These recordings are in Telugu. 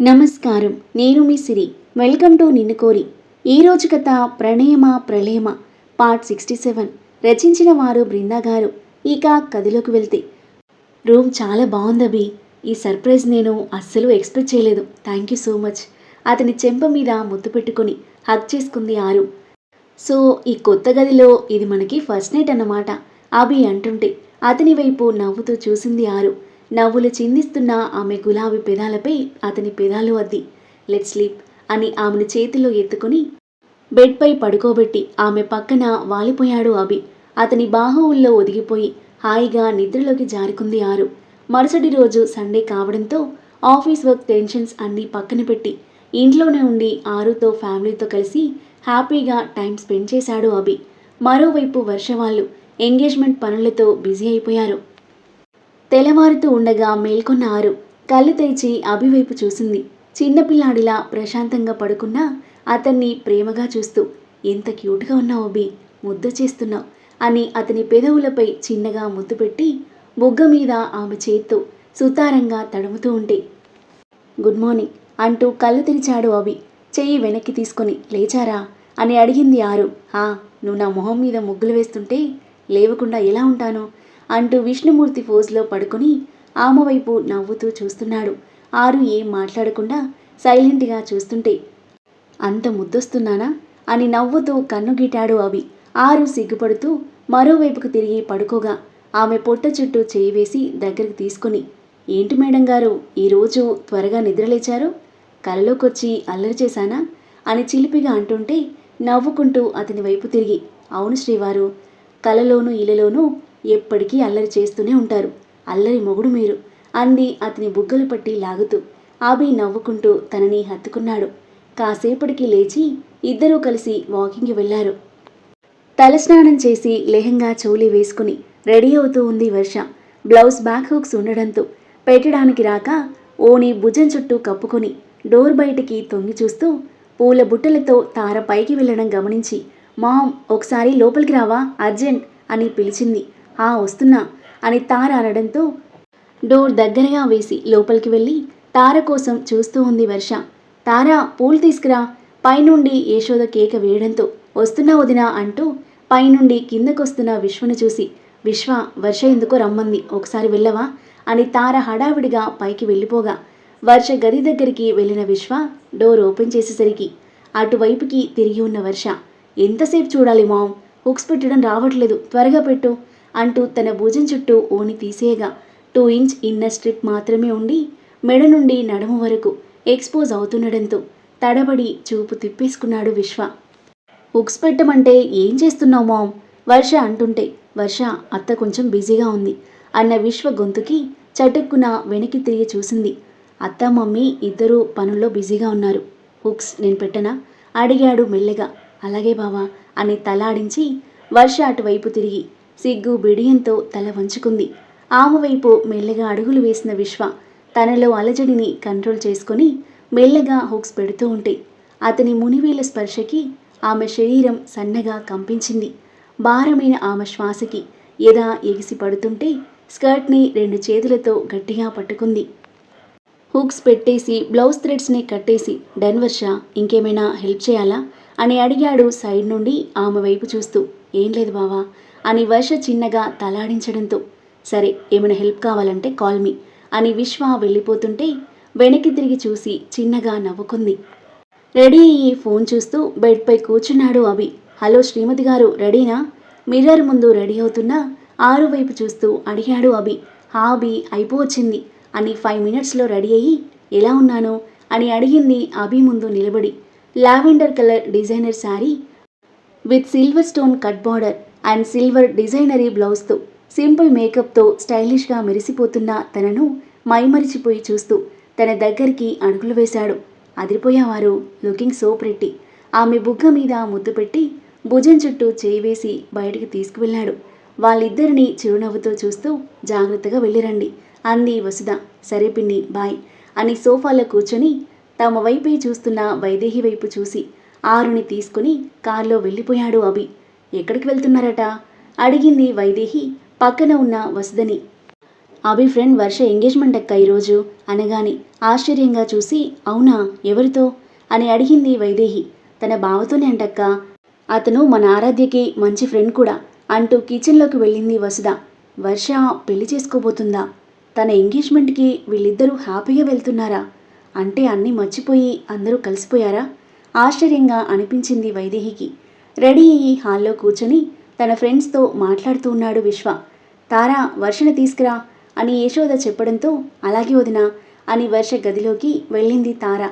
నమస్కారం. నేను మీ సిరి. వెల్కమ్ టు నిన్ను కోరి. ఈరోజు కథ ప్రణయమ ప్రళయమ? Part sixty seven. రచించిన వారు బృందా గారు. ఇక కథలోకి వెళ్తే. రూమ్ చాలా బాగుందబి ఈ సర్ప్రైజ్ నేను అస్సలు ఎక్స్పెక్ట్ చేయలేదు. Thank you so much. అతని చెంప మీద ముద్దు పెట్టుకొని హక్ చేసుకుంది ఆరు. సో ఈ కొత్త గదిలో ఇది మనకి ఫస్ట్ నైట్ అన్నమాట. అభి అంటుంటే అతని వైపు నవ్వుతూ చూసింది ఆరు. నవ్వులు చిందిస్తున్న ఆమె గులాబీ పెదాలపై అతని పెదాలు అద్ది. లెట్ స్లీప్ అని ఆమెను చేతిలో ఎత్తుకుని బెడ్పై పడుకోబెట్టి ఆమె పక్కన వాలిపోయాడు అభి. అతని బాహువుల్లో ఒదిగిపోయి హాయిగా నిద్రలోకి జారుకుంది ఆరు. మరుసటి రోజు సండే కావడంతో ఆఫీస్ వర్క్ టెన్షన్స్ అన్నీ పక్కన పెట్టి ఇంట్లోనే ఉండి ఆరుతో ఫ్యామిలీతో కలిసి హ్యాపీగా టైం స్పెండ్ చేశాడు అభి. మరోవైపు వర్ష వాళ్ళు ఎంగేజ్మెంట్ పనులతో బిజీ అయిపోయారు. తెల్లవారుతూ ఉండగా మేల్కొన్న ఆరు కళ్ళు తెరిచి అభివైపు చూసింది. చిన్నపిల్లాడిలా ప్రశాంతంగా పడుకున్న అతన్ని ప్రేమగా చూస్తూ ఎంత క్యూట్గా ఉన్నావు అభి ముద్దు చేస్తున్నావు అని అతని పెదవులపై చిన్నగా ముద్దు పెట్టి బుగ్గ మీద ఆమె చేత్తో సుతారంగా తడుముతూ ఉంటే గుడ్ మార్నింగ్ అంటూ కళ్ళు తెరిచాడు అభి. చెయ్యి వెనక్కి తీసుకొని లేచారా? అని అడిగింది ఆరు. ఆ నువ్వు నా మొహం మీద ముగ్గులు వేస్తుంటే లేవకుండా ఎలా ఉంటాను? అంటూ విష్ణుమూర్తి ఫోజ్లో పడుకుని ఆమె వైపు నవ్వుతూ చూస్తున్నాడు. ఆరు ఏం మాట్లాడకుండా సైలెంట్గా చూస్తుంటే అంత ముద్దొస్తున్నానా? అని నవ్వుతూ కన్నుగీటాడు అవి. ఆరు సిగ్గుపడుతూ మరోవైపుకు తిరిగి పడుకోగా ఆమె పొట్ట చుట్టూ చేయి వేసి దగ్గరికి తీసుకుని ఏంటి మేడం గారు ఈరోజు త్వరగా నిద్రలేచారు కలలోకొచ్చి అల్లరి చేశానా? అని చిలిపిగా అంటుంటే నవ్వుకుంటూ అతని వైపు తిరిగి అవును శ్రీవారు కలలోనూ ఇలలోనూ ఎప్పటికీ అల్లరి చేస్తూనే ఉంటారు. అల్లరి మొగుడు మీరు. అంది అతని బుగ్గలు పట్టి లాగుతూ. ఆబి నవ్వుకుంటూ తనని హత్తుకున్నాడు. కాసేపటికి లేచి ఇద్దరూ కలిసి వాకింగ్కి వెళ్ళారు తలస్నానం చేసి లెహంగా చోలీ వేసుకుని రెడీ అవుతూ ఉంది వర్ష. బ్లౌజ్ బ్యాక్ హుక్స్ ఉండడంతో పెట్టడానికి రాక ఓని భుజం చుట్టూ కప్పుకొని డోర్ బయటికి తొంగి చూస్తూ పూల బుట్టలతో తార పైకి వెళ్ళడం గమనించి మామ్ ఒకసారి లోపలికి రావా అర్జెంట్ అని పిలిచింది. ఆ వస్తున్నా అని తార అనడంతో డోర్ దగ్గరగా వేసి లోపలికి వెళ్ళి తార కోసం చూస్తూ ఉంది వర్ష. తార పూలు తీసుకురా. పైనుండి యశోద కేక వేయడంతో వస్తున్నా వదినా అంటూ పైనుండి కిందకొస్తున్న విశ్వను చూసి విశ్వ వర్ష ఎందుకో రమ్మంది ఒకసారి వెళ్ళవా? అని తార హడావిడిగా పైకి వెళ్ళిపోగా వర్ష గది దగ్గరికి వెళ్ళిన విశ్వ డోర్ ఓపెన్ చేసేసరికి అటువైపుకి తిరిగి ఉన్న వర్ష ఎంతసేపు చూడాలి మామ్? హుక్స్ పెట్టడం రావట్లేదు త్వరగా పెట్టు. అంటూ తన భుజం చుట్టూ ఓని తీసేయగా టూ ఇంచ్ ఇన్నర్ స్ట్రిప్ మాత్రమే ఉండి మెడ నుండి నడుము వరకు ఎక్స్పోజ్ అవుతుండడంతో తడబడి చూపు తిప్పేసుకున్నాడు విశ్వ. హుక్స్ పెట్టమంటే ఏం చేస్తున్నావు మామ్? వర్ష అంటుంటే వర్ష అత్త కొంచెం బిజీగా ఉంది అన్న విశ్వ గొంతుకి చటుక్కున వెనక్కి తిరిగి చూసింది. అత్త మమ్మీ ఇద్దరూ పనుల్లో బిజీగా ఉన్నారు. హుక్స్ నేను పెట్టనా? అడిగాడు మెల్లగా. అలాగే బావా అని తలాడించి వర్ష అటువైపు తిరిగి సిగ్గు బిడియంతో తల వంచుకుంది. ఆమె వైపు మెల్లగా అడుగులు వేసిన విశ్వ తనలో అలజడిని కంట్రోల్ చేసుకొని మెల్లగా హుక్స్ పెడుతూ ఉంటే అతని మునివేల స్పర్శకి ఆమె శరీరం సన్నగా కంపించింది. భారమైన ఆమె శ్వాసకి ఎదా ఎగిసి పడుతుంటే స్కర్ట్ని రెండు చేతులతో గట్టిగా పట్టుకుంది. హుక్స్ పెట్టేసి బ్లౌజ్ థ్రెడ్స్ని కట్టేసి డెన్వర్షా ఇంకేమైనా హెల్ప్ చేయాలా? అని అడిగాడు సైడ్ నుండి ఆమె వైపు చూస్తూ. ఏం లేదు బావా అని వర్ష చిన్నగా తలాడించడంతో. సరే ఏమైనా హెల్ప్ కావాలంటే కాల్ మీ అని విశ్వ వెళ్ళిపోతుంటే వెనక్కి తిరిగి చూసి చిన్నగా నవ్వుకుంది. రెడీ అయ్యి ఫోన్ చూస్తూ బెడ్పై కూర్చున్నాడు అభి. హలో శ్రీమతి గారు రెడీనా? మిర్రర్ ముందు రెడీ అవుతున్నా ఆరు వైపు చూస్తూ అడిగాడు అభి. హా అభి అయిపోవచ్చింది అని ఫైవ్ మినిట్స్లో రెడీ అయ్యి ఎలా ఉన్నాను? అని అడిగింది అభి ముందు నిలబడి. Lavender colour designer sari with silver stone cut border and silver designer బ్లౌజ్తో simple మేకప్తో స్టైలిష్గా మెరిసిపోతున్న తనను మైమరిచిపోయి చూస్తూ తన దగ్గరికి అడుగులు వేశాడు. అదిరిపోయేవారు లుకింగ్ సో ప్రెట్టి ఆమె బుగ్గ మీద ముద్దు పెట్టి భుజం చుట్టూ చేయి వేసి బయటికి తీసుకువెళ్ళాడు. వాళ్ళిద్దరిని చిరునవ్వుతో చూస్తూ జాగ్రత్తగా వెళ్ళిరండి అంది వసుధ. సరే పిన్ని బాయ్ అని సోఫాలో కూర్చొని తమ వైపే చూస్తున్న వైదేహి వైపు చూసి ఆరుని తీసుకుని కారులో వెళ్ళిపోయాడు అభి. ఎక్కడికి వెళ్తున్నారట? అడిగింది వైదేహి పక్కన ఉన్న వసుదని అభి ఫ్రెండ్ వర్ష ఎంగేజ్మెంట్ అక్క ఈరోజు అనగాని ఆశ్చర్యంగా చూసి అవునా ఎవరితో? అని అడిగింది వైదేహి. తన బావతోనే అంటక్క. అతను మన ఆరాధ్యకి మంచి ఫ్రెండ్ కూడా అంటూ కిచెన్లోకి వెళ్ళింది వసుధ. వర్ష పెళ్ళి చేసుకోబోతుందా? తన ఎంగేజ్మెంట్కి వీళ్ళిద్దరూ హ్యాపీగా వెళ్తున్నారా? అంటే అన్నీ మర్చిపోయి అందరూ కలిసిపోయారా? ఆశ్చర్యంగా అనిపించింది వైదేహికి. రెడీ అయ్యి హాల్లో కూర్చొని తన ఫ్రెండ్స్తో మాట్లాడుతూ ఉన్నాడు విశ్వ. తారా వర్షను తీసుకురా అని యశోద చెప్పడంతో అలాగే వదిన అని వర్ష గదిలోకి వెళ్ళింది తార.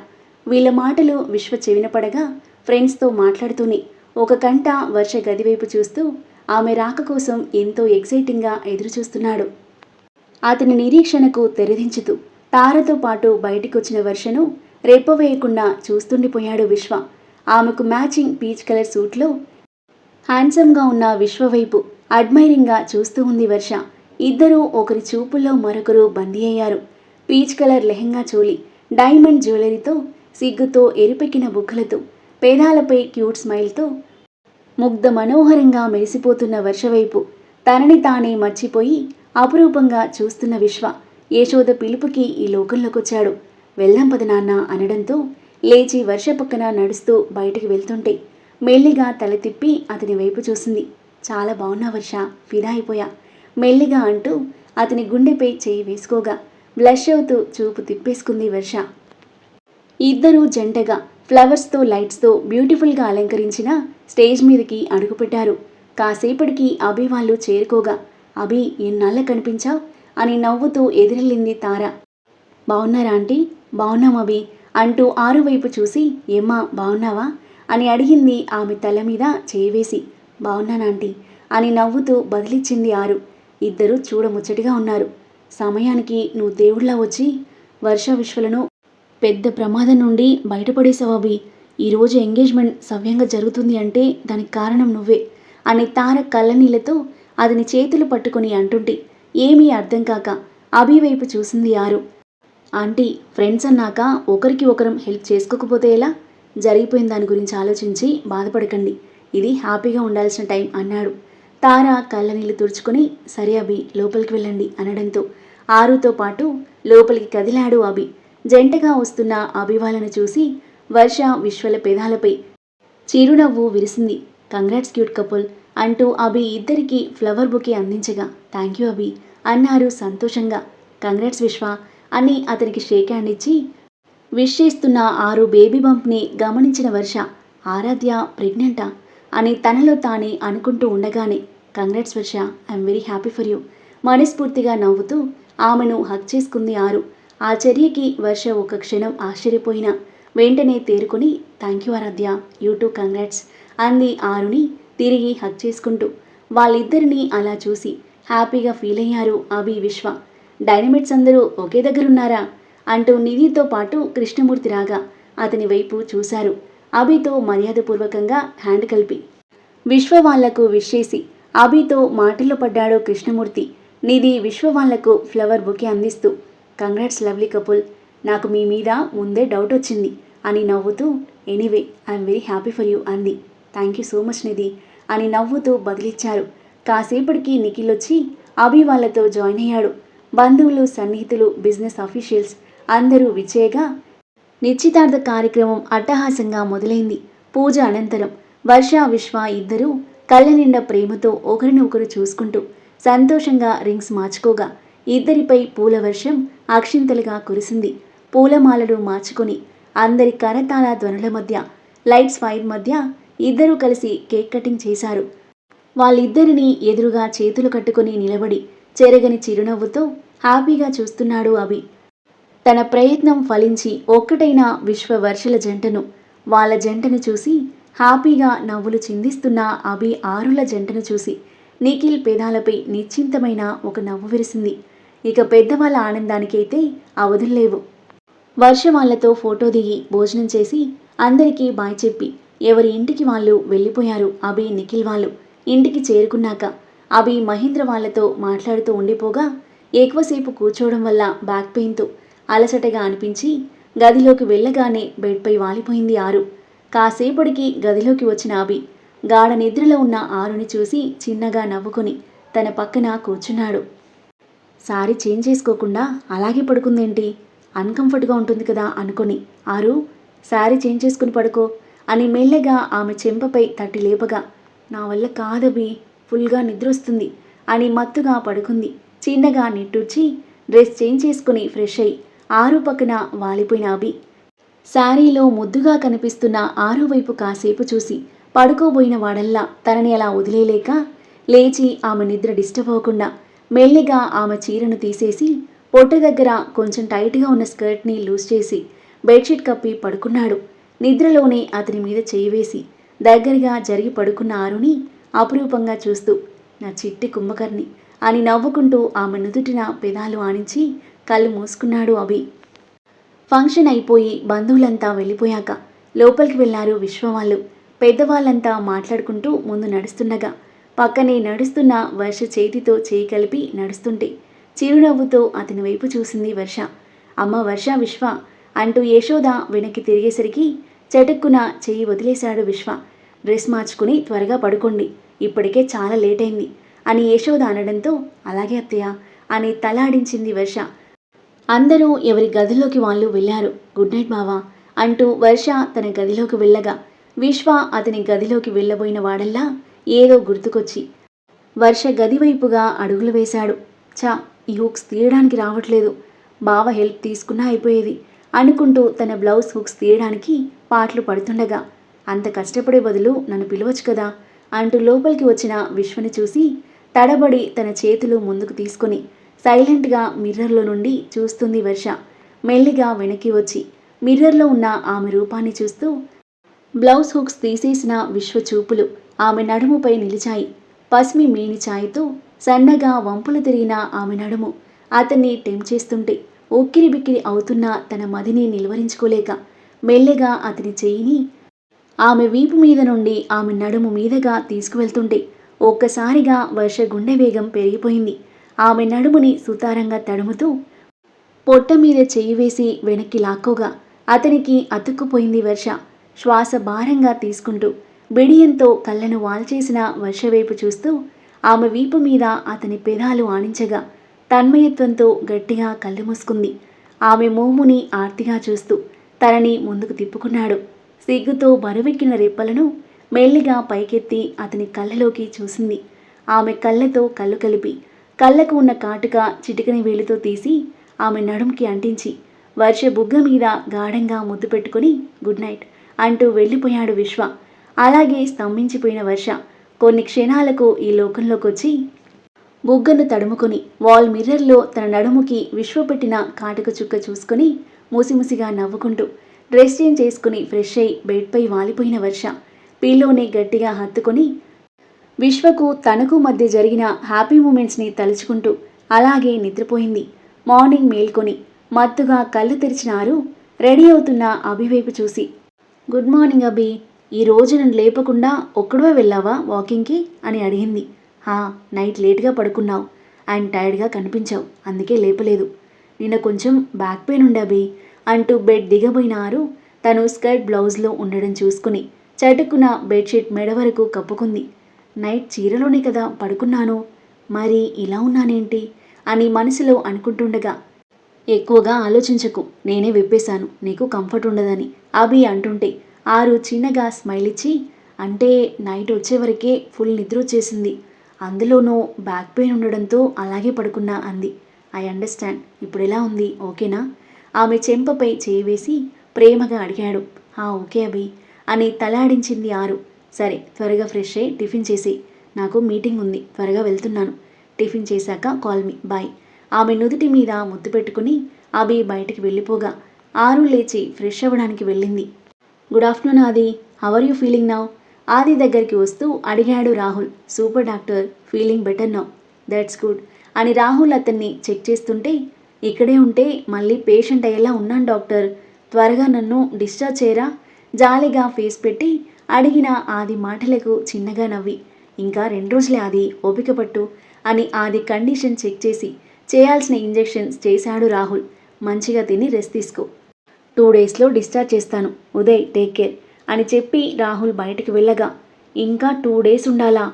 వీళ్ళ మాటలు విశ్వ చెవిన పడగా ఫ్రెండ్స్తో మాట్లాడుతూనే ఒక కంట వర్ష గదివైపు చూస్తూ ఆమె రాక కోసం ఎంతో ఎక్సైటింగ్గా ఎదురుచూస్తున్నాడు. అతని నిరీక్షణకు తెరదించుతూ తారతో పాటు బయటికొచ్చిన వర్షను రేపవేయకుండా చూస్తుండిపోయాడు విశ్వ. ఆమెకు మ్యాచింగ్ పీచ్ కలర్ సూట్లో హ్యాండ్సమ్గా ఉన్న విశ్వ వైపు అడ్మైరింగ్గా చూస్తూ ఉంది వర్ష. ఇద్దరూ ఒకరి చూపుల్లో మరొకరు బందీ అయ్యారు. Peach colour lehenga choli diamond జ్యువెలరీతో సిగ్గుతో ఎరుపెక్కిన బుగ్గలతో పేదాలపై క్యూట్ స్మైల్తో ముగ్ధ మనోహరంగా మెరిసిపోతున్న వర్ష వైపు తనని తానే మర్చిపోయి అపురూపంగా చూస్తున్న విశ్వ. యశోద పిలుపుకి ఈ లోకంలోకొచ్చాడు. వెళ్దాం పద నాన్న అనడంతో లేచి వర్ష పక్కన నడుస్తూ బయటికి వెళ్తుంటే మెల్లిగా తల తిప్పి అతని వైపు చూసింది. చాలా బాగున్నా వర్ష ఫిదా అయిపోయా మెల్లిగా అంటూ అతని గుండెపై చేయి వేసుకోగా బ్లష్ అవుతూ చూపు తిప్పేసుకుంది వర్ష. ఇద్దరూ జంటగా ఫ్లవర్స్తో లైట్స్తో బ్యూటిఫుల్గా అలంకరించిన స్టేజ్ మీదకి అడుగుపెట్టారు. కాసేపటికి అభి వాళ్ళు చేరుకోగా అభి ఎన్నాళ్ళ కనిపించావు? అని నవ్వుతూ ఎదురెళ్ళింది తార. బాగున్నారా ఆంటీ? బాగున్నాం అభి అంటూ ఆరువైపు చూసి ఏమ్మా బాగున్నావా అని అడిగింది ఆమె తల మీద చేవేసి బాగున్నానాంటీ అని నవ్వుతూ బదిలిచ్చింది ఆరు. ఇద్దరు చూడముచ్చటిగా ఉన్నారు. సమయానికి నువ్వు దేవుళ్ళ వచ్చి వర్ష విశ్వలను పెద్ద ప్రమాదం నుండి బయటపడేసావు ఈరోజు ఎంగేజ్మెంట్ సవ్యంగా జరుగుతుంది అంటే దానికి కారణం నువ్వే అని తార కళ్ళనీళ్ళతో అతని చేతులు పట్టుకొని అంటుంటే ఏమీ అర్థం కాక అభి వైపు చూసింది ఆరు. ఆంటీ ఫ్రెండ్స్ అన్నాక ఒకరికి ఒకరం హెల్ప్ చేసుకోకపోతే ఎలా? జరిగిపోయిన దాని గురించి ఆలోచించి బాధపడకండి. ఇది హ్యాపీగా ఉండాల్సిన టైం అన్నాడు. తార కళ్ళనీళ్ళు తుడుచుకొని సరే అభి లోపలికి వెళ్ళండి అనడంతో. ఆరుతో పాటు లోపలికి కదిలాడు అభి. జంటగా వస్తున్న అభివాలను చూసి వర్ష విశ్వల పెదాలపై చిరునవ్వు విరిసింది. Congrats cute couple. అంటూ అభి ఇద్దరికి ఫ్లవర్ బుకే అందించగా థ్యాంక్ యూ అభి అన్నారు సంతోషంగా. కంగ్రాట్స్ విశ్వ అని అతనికి షేక్ హ్యాండ్ ఇచ్చి విష్ చేస్తున్న ఆరు బేబీ బంప్ని గమనించిన వర్ష ఆరాధ్య ప్రెగ్నెంటా అని తనలో తానే అనుకుంటూ ఉండగానే congrats Varsha I'm very happy for you మనస్ఫూర్తిగా నవ్వుతూ ఆమెను హక్ చేసుకుంది ఆరు. ఆ చర్యకి వర్ష ఒక క్షణం ఆశ్చర్యపోయినా వెంటనే తేరుకొని thank you Aaradhya you too congrats అంది ఆరుని. తిరిగి హక్ చేసుకుంటూ వాళ్ళిద్దరినీ అలా చూసి హ్యాపీగా ఫీల్ అయ్యారు అభి విశ్వ. డైనమిట్స్ అందరూ ఒకే దగ్గర ఉన్నారా అంటూ నిధితో పాటు కృష్ణమూర్తి రాగా అతని వైపు చూశారు. అభితో మర్యాదపూర్వకంగా హ్యాండ్ కలిపి. విశ్వ వాళ్ళకు విష్ చేసి అభితో మాటల్లో పడ్డాడు కృష్ణమూర్తి. నిధి విశ్వ వాళ్ళకు ఫ్లవర్ బుకే అందిస్తూ కంగ్రాట్స్ లవ్లీ కపుల్. నాకు మీ మీద ముందే డౌట్ వచ్చింది అని నవ్వుతూ anyway I'm very happy for you అంది. Thank you so much Nidhi. అని నవ్వుతూ బదిలిచ్చారు. కాసేపటికి నిఖిల్ వచ్చి అభి వాళ్ళతో జాయిన్ అయ్యాడు. బంధువులు సన్నిహితులు బిజినెస్ అఫీషియల్స్ అందరూ విచ్చేయగా నిశ్చితార్థ కార్యక్రమం అట్టహాసంగా మొదలైంది. పూజ అనంతరం వర్ష విశ్వ ఇద్దరూ కళ్ళ నిండా ప్రేమతో ఒకరిని ఒకరు చూసుకుంటూ సంతోషంగా రింగ్స్ మార్చుకోగా ఇద్దరిపై పూల వర్షం అక్షింతలుగా కురిసింది. పూలమాలలు మార్చుకొని అందరి కరతాళ ధ్వనుల మధ్య లైట్స్ ఫైర్ మధ్య ఇద్దరూ కలిసి కేక్ కటింగ్ చేశారు. వాళ్ళిద్దరినీ ఎదురుగా చేతులు కట్టుకొని నిలబడి చెరగని చిరునవ్వుతో హ్యాపీగా చూస్తున్నాడు అభి. తన ప్రయత్నం ఫలించి ఒక్కటైన విశ్వవర్షల జంటను వాళ్ళ జంటను చూసి హ్యాపీగా నవ్వులు చిందిస్తున్న అభి ఆరుల జంటను చూసి నిఖిల్ పెదాలపై నిశ్చింతమైన ఒక నవ్వు విరిసింది. ఇక పెద్దవాళ్ళ ఆనందానికైతే అవధుల్లేవు వర్ష వాళ్ళతో ఫోటో దిగి భోజనం చేసి అందరికీ బాయ్ చెప్పి ఎవరి ఇంటికి వాళ్ళు వెళ్ళిపోయారు అభి నిఖిల్ వాళ్ళు. ఇంటికి చేరుకున్నాక అభి మహేంద్ర వాళ్ళతో మాట్లాడుతూ ఉండిపోగా ఎక్కువసేపు కూర్చోవడం వల్ల బ్యాక్ పెయిన్తో అలసటగా అనిపించి గదిలోకి వెళ్ళగానే బెడ్పై వాలిపోయింది ఆరు. కాసేపటికి గదిలోకి వచ్చిన అభి గాఢ నిద్రలో ఉన్న ఆరుని చూసి చిన్నగా నవ్వుకొని తన పక్కన కూర్చున్నాడు. సారీ చేంజ్ చేసుకోకుండా అలాగే పడుకుందేంటి? అన్కంఫర్ట్గా ఉంటుంది కదా అనుకొని. ఆరు శారీ చేంజ్ చేసుకుని పడుకో. అని మెల్లగా ఆమె చెంపపై తట్టి లేపగా నా వల్ల కాదబి ఫుల్గా నిద్ర వస్తుంది అని మత్తుగా పడుకుంది. చిన్నగా నిట్టూర్చి డ్రెస్ చేంజ్ చేసుకుని ఫ్రెష్ అయి ఆరు పక్కన వాలిపోయిన అభి. శారీలో ముద్దుగా కనిపిస్తున్న ఆరు వైపు కాసేపు చూసి పడుకోబోయిన వాడల్లా తనని అలా వదిలేలేక లేచి ఆమె నిద్ర డిస్టర్బ్ అవ్వకుండా మెల్లిగా ఆమె చీరను తీసేసి పొట్ట దగ్గర కొంచెం టైట్గా ఉన్న స్కర్ట్ని లూజ్ చేసి బెడ్షీట్ కప్పి పడుకున్నాడు. నిద్రలోనే అతని మీద చేయి వేసి దగ్గరగా జరిగి పడుకున్న ఆరుని అపురూపంగా చూస్తూ నా చిట్టి కుంభకర్ణి అని నవ్వుకుంటూ ఆమె నుదుటిన పెదాలు ఆనించి కళ్ళు మూసుకున్నాడు అభి. ఫంక్షన్ అయిపోయి బంధువులంతా వెళ్ళిపోయాక లోపలికి వెళ్ళారు విశ్వవాళ్ళు. పెద్దవాళ్ళంతా మాట్లాడుకుంటూ ముందు నడుస్తుండగా పక్కనే నడుస్తున్న వర్ష చేతితో చేయి కలిపి నడుస్తుంటే చిరునవ్వుతో అతని వైపు చూసింది వర్ష. అమ్మ వర్ష విశ్వ అంటూ యశోద వెనక్కి తిరిగేసరికి చటుక్కున చెయ్యి వదిలేశాడు విశ్వ. డ్రెస్ మార్చుకుని త్వరగా పడుకోండి. ఇప్పటికే చాలా లేట్ అయింది అని యశోద అనడంతో అలాగే అత్తయ్య అని తలాడించింది వర్ష. అందరూ ఎవరి గదిలోకి వాళ్ళు వెళ్ళారు. గుడ్ నైట్ బావా అంటూ వర్ష తన గదిలోకి వెళ్ళగా విశ్వ అతని గదిలోకి వెళ్ళబోయిన వాడల్లా ఏదో గుర్తుకొచ్చి వర్ష గది వైపుగా అడుగులు వేశాడు. చా ఈ హుక్స్ తీయడానికి రావట్లేదు. బావ హెల్ప్ తీసుకున్నా అయిపోయేది అనుకుంటూ తన బ్లౌజ్ హుక్స్ తీయడానికి పాటలు పడుతుండగా అంత కష్టపడే బదులు నన్ను పిలవచ్చు కదా? అంటూ లోపలికి వచ్చిన విశ్వని చూసి తడబడి తన చేతులు ముందుకు తీసుకొని సైలెంట్గా మిర్రర్లో నుండి చూస్తుంది వర్ష. మెల్లిగా వెనక్కి వచ్చి మిర్రర్లో ఉన్న ఆమె రూపాన్ని చూస్తూ బ్లౌజ్ హుక్స్ తీసేసిన విశ్వ చూపులు ఆమె నడుముపై నిలిచాయి. పసిమి మేని ఛాయ్తో సన్నగా వంపులు తిరిగిన ఆమె నడుము అతన్ని టెంప్ చేస్తుంటే ఉక్కిరి బిక్కిరి అవుతున్న తన మదిని నిలువరించుకోలేక మెల్లగా అతని చెయ్యిని ఆమె వీపు మీద నుండి ఆమె నడుము మీదగా తీసుకువెళ్తుంటే ఒక్కసారిగా వర్ష గుండె వేగం పెరిగిపోయింది. ఆమె నడుముని సుతారంగా తడుముతూ పొట్ట మీద చెయ్యి వేసి వెనక్కి లాక్కోగా అతనికి అతుక్కుపోయింది వర్ష. శ్వాస భారంగా తీసుకుంటూ బిడియంతో కళ్ళను వాల్చేసిన వర్ష వైపు చూస్తూ ఆమె వీపు మీద అతని పెదాలు ఆణించగా తన్మయత్వంతో గట్టిగా కళ్ళు మూసుకుంది. ఆమె మోముని ఆర్తిగా చూస్తూ తనని ముందుకు తిప్పుకున్నాడు. సిగ్గుతో బరువెక్కిన రెప్పలను మెల్లిగా పైకెత్తి అతని కళ్ళలోకి చూసింది. ఆమె కళ్ళతో కళ్ళు కలిపి కళ్ళకు ఉన్న కాటుక చిటికని వేలుతో తీసి ఆమె నడుంకి అంటించి వర్ష బుగ్గ మీద గాఢంగా ముద్దు పెట్టుకుని గుడ్ నైట్ అంటూ వెళ్ళిపోయాడు విశ్వ. అలాగే స్తంభించిపోయిన వర్ష కొన్ని క్షణాలకు ఈ లోకంలోకి వచ్చి బుగ్గను తడుముకొని వాల్ మిర్రర్లో తన నడుముకి విశ్వ పెట్టిన కాటుక చుక్క చూసుకుని మూసిముసిగా నవ్వుకుంటూ డ్రెస్ చేంజ్ చేసుకుని ఫ్రెష్ అయి బెడ్పై వాలిపోయిన వర్ష. పీల్లోనే గట్టిగా హత్తుకొని విశ్వకు తనకు మధ్య జరిగిన హ్యాపీ మూమెంట్స్ని తలుచుకుంటూ అలాగే నిద్రపోయింది. మార్నింగ్ మేల్కొని మత్తుగా కళ్ళు తెరిచినారు రెడీ అవుతున్న అభివైపు చూసి గుడ్ మార్నింగ్ అభి ఈ రోజు నన్ను లేపకుండా ఒక్కడవే వెళ్ళావా వాకింగ్కి? అని అడిగింది. హా నైట్ లేట్గా పడుకున్నావు అండ్ టైర్డ్గా కనిపించావు అందుకే లేపలేదు. నిన్న కొంచెం బ్యాక్ పెయిన్ ఉండే అభి అంటూ బెడ్ దిగబోయినారు. తను స్కర్ట్ బ్లౌజ్లో ఉండడం చూసుకుని చటుకున బెడ్షీట్ మెడ వరకు కప్పుకుంది. నైట్ చీరలోనే కదా పడుకున్నాను. మరి ఇలా ఉన్నానేంటి? అని మనసులో అనుకుంటుండగా ఎక్కువగా ఆలోచించకు. నేనే విప్పేశాను. నీకు కంఫర్ట్ ఉండదని. అభి అంటుంటే ఆరు చిన్నగా స్మైల్ ఇచ్చి అంటే నైట్ వచ్చేవరకే ఫుల్ నిద్ర వచ్చేసింది. అందులోనూ బ్యాక్ పెయిన్ ఉండడంతో అలాగే పడుకున్నా అంది. I understand. ఇప్పుడు ఎలా ఉంది? ఓకేనా? ఆమె చెంపపై చేయి వేసి ప్రేమగా అడిగాడు. ఆ ఓకే అభి. అని తలాడించింది ఆరు. సరే త్వరగా ఫ్రెష్ అయ్యి టిఫిన్ చేసి నాకు మీటింగ్ ఉంది. త్వరగా వెళ్తున్నాను. టిఫిన్ చేశాక కాల్ మీ. బాయ్. ఆమె నుదుటి మీద ముద్దు పెట్టుకుని అభి బయటికి వెళ్ళిపోగా. ఆరు లేచి ఫ్రెష్ అవ్వడానికి వెళ్ళింది. Good afternoon Aadi. How are you feeling now Aadi దగ్గరికి వస్తూ అడిగాడు Rahul. Super doctor. Feeling better now. That's good అని రాహుల్ అతన్ని చెక్ చేస్తుంటే ఇక్కడే ఉంటే మళ్ళీ పేషెంట్ అయ్యేలా ఉన్నాను డాక్టర్. త్వరగా నన్ను డిశ్చార్జ్ చేయరా? జాలిగా ఫేస్ పెట్టి అడిగిన ఆది మాటలకు చిన్నగా నవ్వి ఇంకా రెండు రోజులే ఆది ఓపిక పట్టు అని ఆది కండిషన్ చెక్ చేసి చేయాల్సిన ఇంజెక్షన్స్ చేశాడు రాహుల్. మంచిగా తిని రెస్ట్ తీసుకో. టూ డేస్లో డిశ్చార్జ్ చేస్తాను. ఉదయ్ టేక్ కేర్ అని చెప్పి రాహుల్ బయటకు వెళ్ళగా ఇంకా టూ డేస్ ఉండాలా?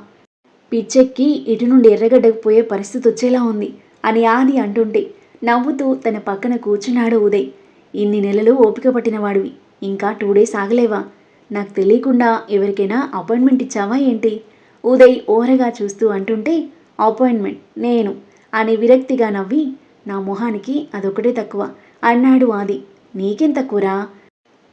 పిచ్చెక్కి ఇటు నుండి ఎర్రగడ్డకు పోయే పరిస్థితి వచ్చేలా ఉంది అని ఆది అంటుంటే నవ్వుతూ తన పక్కన కూర్చున్నాడు ఉదయ్. ఇన్ని నెలలు ఓపిక పట్టినవాడివి. ఇంకా టూ డేస్ ఆగలేవా? నాకు తెలియకుండా ఎవరికైనా అపాయింట్మెంట్ ఇచ్చావా ఏంటి? ఉదయ్ ఓరగా చూస్తూ అంటుంటే అపాయింట్మెంట్ నేను అని విరక్తిగా నవ్వి నా మొహానికి అదొకటే తక్కువ అన్నాడు ఆది. నీకెంత తక్కువరా?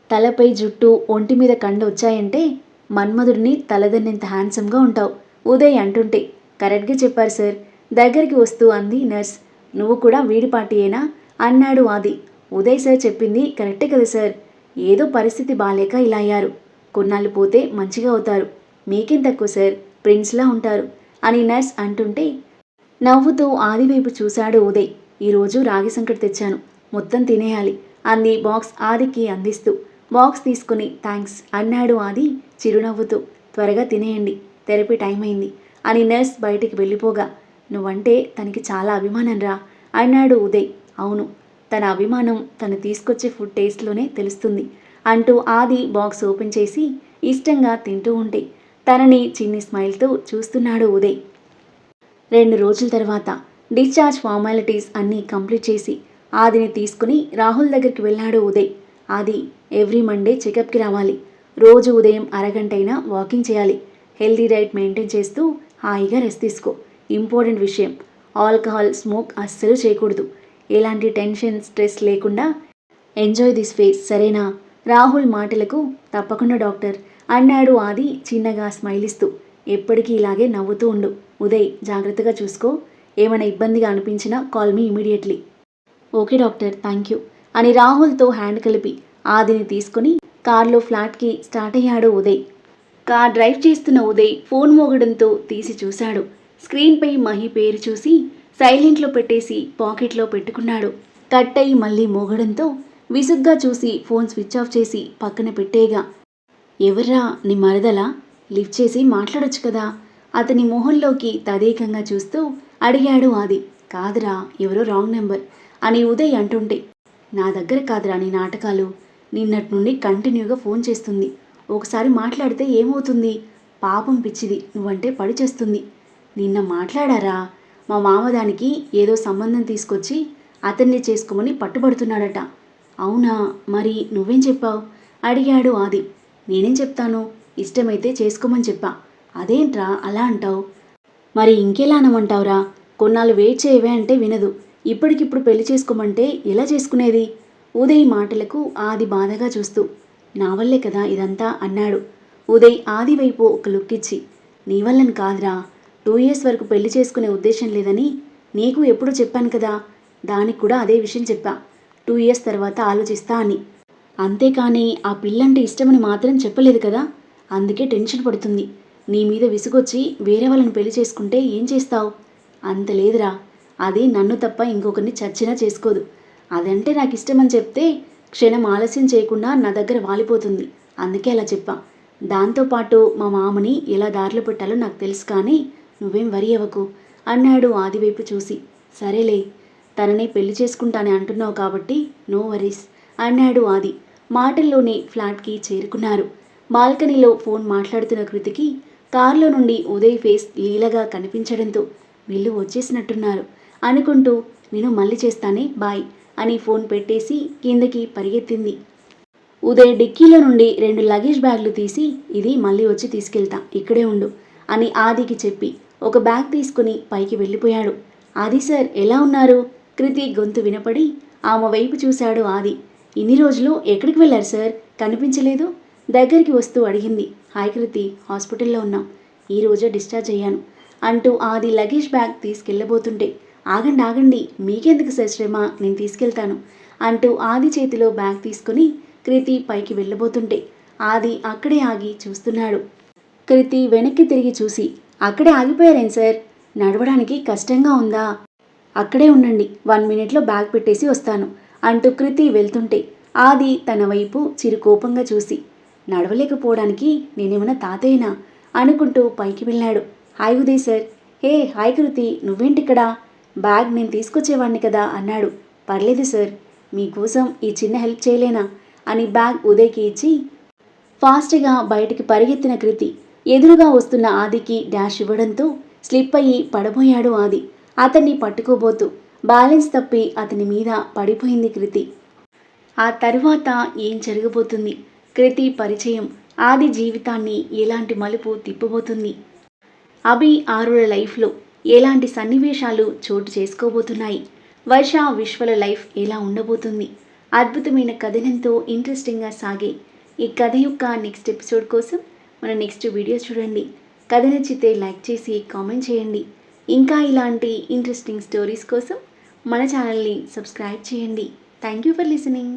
తలపై జుట్టు ఒంటి మీద కండ వచ్చాయంటే మన్మధుడిని తలదన్నంత హ్యాండ్సమ్గా ఉంటావు. ఉదయ్ అంటుంటే కరెక్ట్గా చెప్పారు సార్. దగ్గరికి వస్తూ అంది నర్స్. నువ్వు కూడా వీడి పార్టీయేనా అన్నాడు ఆది. ఉదయ్ సార్ చెప్పింది కరెక్టే కదా సార్. ఏదో పరిస్థితి బాలేక ఇలా అయ్యారు. కొన్నాళ్ళు పోతే మంచిగా అవుతారు. మీకేం తక్కువ సార్? ప్రిన్స్లా ఉంటారు అని నర్స్ అంటుంటే నవ్వుతూ ఆది వైపు చూశాడు ఉదయ్. ఈరోజు రాగి సంకటి తెచ్చాను. మొత్తం తినేయాలి అంది బాక్స్ ఆదికి అందిస్తూ. బాక్స్ తీసుకుని థ్యాంక్స్ అన్నాడు ఆది చిరునవ్వుతూ. త్వరగా తినేయండి. థెరపీ టైం అయింది. అని నర్స్ బయటికి వెళ్ళిపోగా నువ్వంటే తనకి చాలా అభిమానం రా అన్నాడు ఉదయ్. అవును తన అభిమానం తను తీసుకొచ్చే ఫుడ్ టేస్ట్లోనే తెలుస్తుంది అంటూ ఆది బాక్స్ ఓపెన్ చేసి ఇష్టంగా తింటూ ఉంటే తనని చిన్ని స్మైల్తో చూస్తున్నాడు ఉదయ్. రెండు రోజుల తర్వాత డిశ్చార్జ్ ఫార్మాలిటీస్ అన్నీ కంప్లీట్ చేసి ఆదిని తీసుకుని రాహుల్ దగ్గరికి వెళ్ళాడు ఉదయ్. ఆది ఎవ్రీ మండే చెకప్కి రావాలి. రోజు ఉదయం అరగంటైనా వాకింగ్ చేయాలి. హెల్దీ డైట్ మెయింటైన్ చేస్తూ హాయిగా రెస్ట్ తీసుకో. ఇంపార్టెంట్ విషయం ఆల్కహాల్ స్మోక్ అస్సలు చేయకూడదు. ఎలాంటి టెన్షన్ స్ట్రెస్ లేకుండా ఎంజాయ్ దిస్ ఫేస్ సరేనా? రాహుల్ మాటలకు తప్పకుండా డాక్టర్. అన్నాడు ఆది చిన్నగా స్మైల్ ఇస్తూ ఎప్పటికీ ఇలాగే నవ్వుతూ ఉండు. ఉదయ్ జాగ్రత్తగా చూసుకో. ఏమైనా ఇబ్బందిగా అనిపించినా call me immediately. Okay doctor thank you అని రాహుల్తో హ్యాండ్ కలిపి ఆదిని తీసుకుని కార్లో ఫ్లాట్కి స్టార్ట్ అయ్యాడు ఉదయ్. కార్ డ్రైవ్ చేస్తున్న ఉదయ్ ఫోన్ మోగడంతో తీసి చూశాడు. స్క్రీన్పై మహి పేరు చూసి సైలెంట్లో పెట్టేసి పాకెట్లో పెట్టుకున్నాడు. కట్ అయి మళ్ళీ మోగడంతో విసుగ్గా చూసి ఫోన్ స్విచ్ ఆఫ్ చేసి పక్కన పెట్టేగా. ఎవర్రా? నీ మరదలా? లిఫ్ట్ చేసి మాట్లాడొచ్చు కదా. అతని మొహంలోకి తదేకంగా చూస్తూ అడిగాడు ఆది. కాదురా ఎవరో రాంగ్ నెంబర్ అని ఉదయ్ అంటుంటే. నా దగ్గర కాదురా నీ నాటకాలు. నిన్నటి నుండి కంటిన్యూగా ఫోన్ చేస్తుంది. ఒకసారి మాట్లాడితే ఏమవుతుంది? పాపం పిచ్చిది నువ్వంటే పడి చేస్తుంది నిన్న మాట్లాడారా? మా మామదానికి ఏదో సంబంధం తీసుకొచ్చి అతన్ని చేసుకోమని పట్టుబడుతున్నాడట. అవునా? మరి నువ్వేం చెప్పావు? అడిగాడు ఆది. నేనేం చెప్తాను? ఇష్టమైతే చేసుకోమని చెప్పా. అదేంట్రా అలా అంటావు? మరి ఇంకెలా అనమంటావురా? కొన్నాళ్ళు వెయిట్ చేయవే అంటే వినదు. ఇప్పటికిప్పుడు పెళ్ళి చేసుకోమంటే ఎలా చేసుకునేది? ఉదయ్ మాటలకు ఆది బాధగా చూస్తూ నా వల్లే కదా ఇదంతా అన్నాడు. ఉదయ్ ఆది వైపు ఒక లుక్ ఇచ్చి నీ వల్లని కాదురా. టూ ఇయర్స్ వరకు పెళ్ళి చేసుకునే ఉద్దేశం లేదని నీకు ఎప్పుడు చెప్పాను కదా. దానికి కూడా అదే విషయం చెప్పా. టూ ఇయర్స్ తర్వాత ఆలోచిస్తా అని. అంతేకాని ఆ పిల్లంటే ఇష్టమని మాత్రం చెప్పలేదు కదా. అందుకే టెన్షన్ పడుతుంది. నీ మీద విసుగొచ్చి వేరే వాళ్ళని పెళ్ళి చేసుకుంటే ఏం చేస్తావు? అంత లేదురా. అది నన్ను తప్ప ఇంకొకరిని చచ్చినా చేసుకోదు. అదంటే నాకు ఇష్టమని చెప్తే క్షణం ఆలస్యం చేయకుండా నా దగ్గర వాలిపోతుంది. అందుకే అలా చెప్పా. దాంతోపాటు మా మామని ఎలా దారిలో పెట్టాలో నాకు తెలుసు కానీ నువ్వేం వరి అవ్వకు అన్నాడు ఆదివైపు చూసి. సరేలే తననే పెళ్ళి చేసుకుంటానే అంటున్నావు కాబట్టి నో వరీస్ అన్నాడు ఆది. మాటల్లోనే ఫ్లాట్కి చేరుకున్నారు. బాల్కనీలో ఫోన్ మాట్లాడుతున్న కృతికి కారులో నుండి ఉదయ్ ఫేస్ లీలగా కనిపించడంతో వీళ్ళు వచ్చేసినట్టున్నారు అనుకుంటూ నేను మళ్ళీ చేస్తానే బాయ్ అని ఫోన్ పెట్టేసి కిందకి పరిగెత్తింది. ఉదయ్ డిక్కీలో నుండి రెండు లగేజ్ బ్యాగ్లు తీసి ఇది మళ్ళీ వచ్చి తీసుకెళ్తా ఇక్కడే ఉండు అని ఆదికి చెప్పి ఒక బ్యాగ్ తీసుకుని పైకి వెళ్ళిపోయాడు. ఆది సార్ ఎలా ఉన్నారు? కృతి గొంతు వినపడి ఆమె వైపు చూశాడు ఆది. ఇన్ని రోజులు ఎక్కడికి వెళ్ళారు సార్? కనిపించలేదు? దగ్గరికి వస్తూ అడిగింది. హాయ్ కృతి హాస్పిటల్లో ఉన్నాం. ఈరోజే డిశ్చార్జ్ అయ్యాను అంటూ ఆది లగేజ్ బ్యాగ్ తీసుకెళ్ళబోతుంటే ఆగండి ఆగండి మీకెందుకు సార్ శ్రమ? నేను తీసుకెళ్తాను అంటూ ఆది చేతిలో బ్యాగ్ తీసుకుని కృతి పైకి వెళ్ళబోతుంటే ఆది అక్కడే ఆగి చూస్తున్నాడు. కృతి వెనక్కి తిరిగి చూసి అక్కడే ఆగిపోయారేం సార్? నడవడానికి కష్టంగా ఉందా? అక్కడే ఉండండి వన్ మినిట్లో బ్యాగ్ పెట్టేసి వస్తాను అంటూ కృతి వెళ్తుంటే ఆది తన వైపు చిరు కోపంగా చూసి నడవలేకపోవడానికి నేనేమైనా తాతయ్యనా? అనుకుంటూ పైకి వెళ్ళాడు. Hi Uday sir. Hey hi Kriti నువ్వేంటిక్కడా? Bag నేను తీసుకొచ్చేవాడిని కదా అన్నాడు. పర్లేదు సార్ మీకోసం ఈ చిన్న హెల్ప్ చేయలేనా అని బ్యాగ్ ఉదయ్కి ఇచ్చి ఫాస్ట్గా బయటికి పరిగెత్తిన కృతి ఎదురుగా వస్తున్న ఆదికి డాష్ ఇవ్వడంతో స్లిప్ అయ్యి పడబోయాడు ఆది. అతన్ని పట్టుకోబోతూ బ్యాలెన్స్ తప్పి అతని మీద పడిపోయింది కృతి. ఆ తరువాత ఏం జరగబోతుంది? కృతి పరిచయం ఆది జీవితాన్ని ఎలాంటి మలుపు తిప్పబోతుంది? అభి ఆరుల లైఫ్లో ఎలాంటి సన్నివేశాలు చోటు చేసుకోబోతున్నాయి? వర్ష విశ్వల లైఫ్ ఎలా ఉండబోతుంది? అద్భుతమైన కథనంతో ఇంట్రెస్టింగ్గా సాగే ఈ కథ యొక్క నెక్స్ట్ ఎపిసోడ్ కోసం మన నెక్స్ట్ వీడియో చూడండి. కథ నచ్చితే లైక్ చేసి కామెంట్ చేయండి. ఇంకా ఇలాంటి ఇంట్రెస్టింగ్ స్టోరీస్ కోసం మన ఛానల్ని సబ్స్క్రైబ్ చేయండి. Thank you for listening.